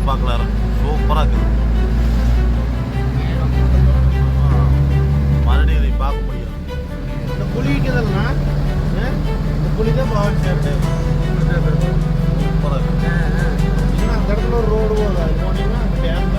Water பார்க்கில் இறங்கும் சூப்பராக இருக்குது. மறுபடியும் இதை பார்க்க முடியும். இந்த ஆ? இந்த புளி தான் பாவன் சேர்த்து சூப்பராக இருக்குது. அந்த இடத்துல ஒரு ரோடு அது போனீங்கன்னா அந்த டேம்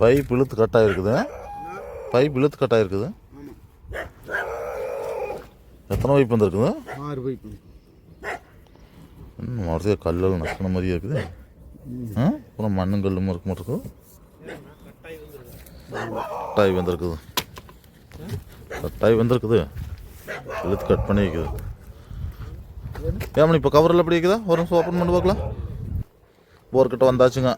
பைப் இழுத்து கட்டாக இருக்குது பைப் இழுத்து கட்டாக இருக்குது எத்தனை பைப் வந்துருக்குது? ஆறு பைப்பு இன்னும் மறுபடியும் கல்லெல்லாம் நக்கின மாதிரியே இருக்குது. ஆ? அப்புறம் மண்ணும் கல்லும் இருக்க மாட்டிருக்குது கட்டாய் வந்திருக்குது. கட்டாய் வந்திருக்குது. இழுத்து கட் பண்ணி வைக்குது. ஏமனி இப்போ கவரில் எப்படி இருக்குதா ஒரு நிமிஷம் ஓப்பன் பண்ணி பார்க்கலாம். போர் கிட்ட வந்தாச்சுங்க.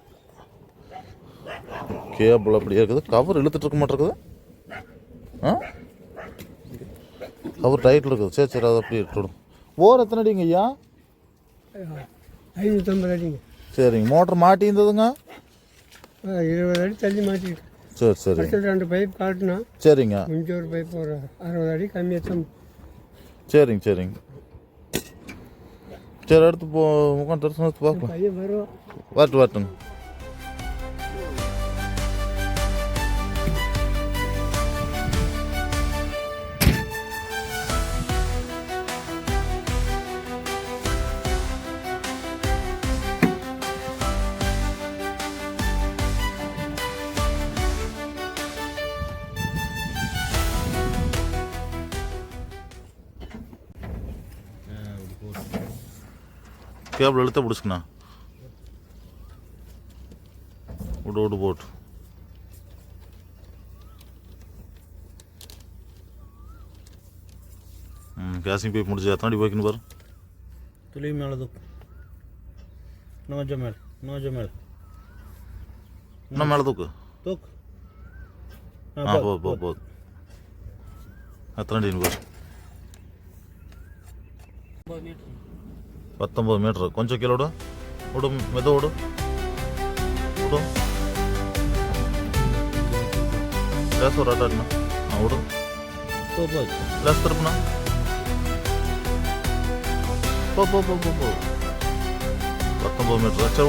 கேபிள் அப்படியே இருக்குது. கவர் இழுத்துட்டு இருக்க மாட்டிருக்குது ஆ? கவர் டைட்டில் இருக்குது. சரி சரி அதை அப்படியே இட்டுடும் போர் எத்தனை அடிங்க ஐயா? ஐநூற்றம்பது அடிங்க. சரிங்க. மோட்டர் மாட்டி இருந்ததுங்க? ஆ, இருபது அடி தள்ளி மாட்டிக்கிட்டு சரி சரி. அடுத்து ரெண்டு பைப் காட்டினா சரிங்க. கொஞ்சம் ஒரு பைப் ஒரு அறுபது அடி கம்மியாக தான் சரிங்க சரிங்க. சரி எடுத்து போ உட்காந்து தரிசனம் எடுத்து பார்க்கலாம் வரட்டு வரட்டுங்க கேபிள் இழுத்த பிடிச்சிக்கண்ணா. விடு விடு போட்டு. ம் கேசிங் பைப் முடிச்சு எத்தனை அடி போய்க்குன்னு பாரு. துளி மேலே தூக்கு. இன்னும் கொஞ்சம் மேலே இன்னும் கொஞ்சம் மேலே. இன்னும் மேலே தூக்கு. தூக்கு. ஆ போ போ போகுது எத்தனை அடின்னு பாரு. பத்தொம்பது மீட்ரு கொஞ்சம் கீழே விடு விடு மெத விடு விடு லேஸ் ஒரு அட்டாடினா ஆ விடு போ போ லேஸ் திருப்பினா போ போ போ போ போ பத்தொம்பது மீட்ரு சரி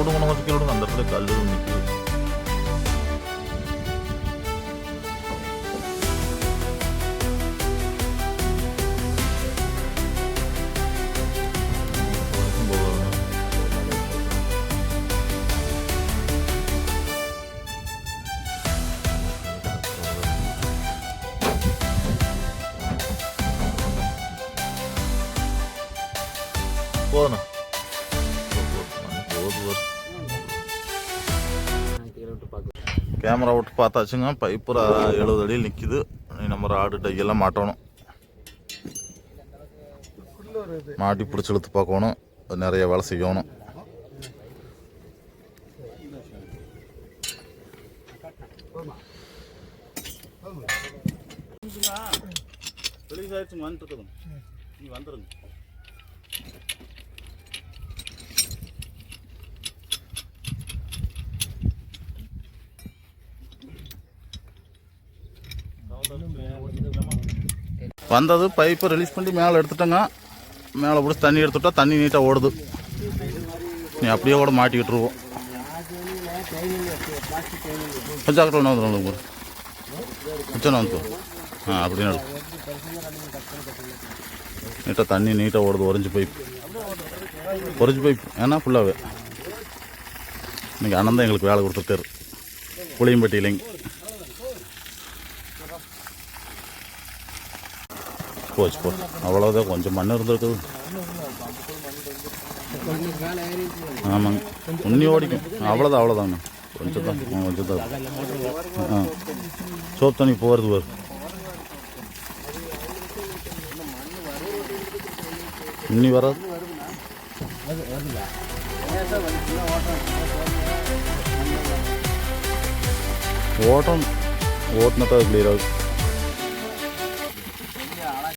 போதுண்ணா. கேமரா விட்டு பார்த்தாச்சுங்க. பைப்பு எழுபது அடியில் நிற்கிது நம்ம ஆடு டையெல்லாம் மாட்டணும். மாட்டி பிடிச்சி இழுத்து பார்க்கணும். நிறைய வேலை செய்யணும். ரிலீஸ் நீ வந்துருங்க. வந்தது பைப்பை ரிலீஸ் பண்ணி மேலே எடுத்துட்டோங்க. மேலே பிடிச்சி தண்ணி எடுத்துட்டா தண்ணி நீட்டாக ஓடுது. நீ அப்படியே கூட மாட்டிக்கிட்டுருவோம் இருவோம் கொஞ்சம் ஒன்று வந்துடும் உங்களுக்கு கொஞ்சம் வந்து ஆ அப்படின்னு நீட்டாக தண்ணி நீட்டாக ஓடுது ஒரிஞ்சு பைப் ஒரிஞ்சு பைப் ஏன்னா ஃபுல்லாகவே இன்னைக்கு அண்ணன் தான் எங்களுக்கு வேலை கொடுத்துருக்காரு. புளியம்பட்டியிலைங்க. போச்சு போ. அவ்வளோதான் கொஞ்சம் மண் இருந்திருக்குது. ஆமாங்க. உன்னி ஓடிக்கும். அவ்வளோதான் அவ்வளோதாங்க கொஞ்சம் தான் கொஞ்சம் தான். ஆ. சோப் தண்ணி போகிறது வரும் இன்னி வராது. ஓட்டம் ஓட்டினதான் கிளியர் ஆகுது.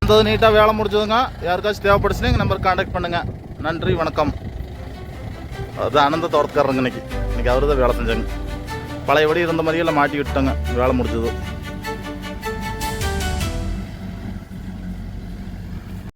வந்தது நீட்டாக வேலை முடிஞ்சதுங்க. யாருக்காச்சும் தேவைப்படுச்சுன்னா எங்கள் நம்பர் காண்டாக்ட் பண்ணுங்க. நன்றி வணக்கம். அது அனந்த தோட்டக்காரங்க இன்னைக்கு. இன்னைக்கு அவரு தான் வேலை செஞ்சாங்க. பழையபடி இருந்த மாதிரியெல்லாம் மாட்டி விட்டோங்க வேலை முடிஞ்சது.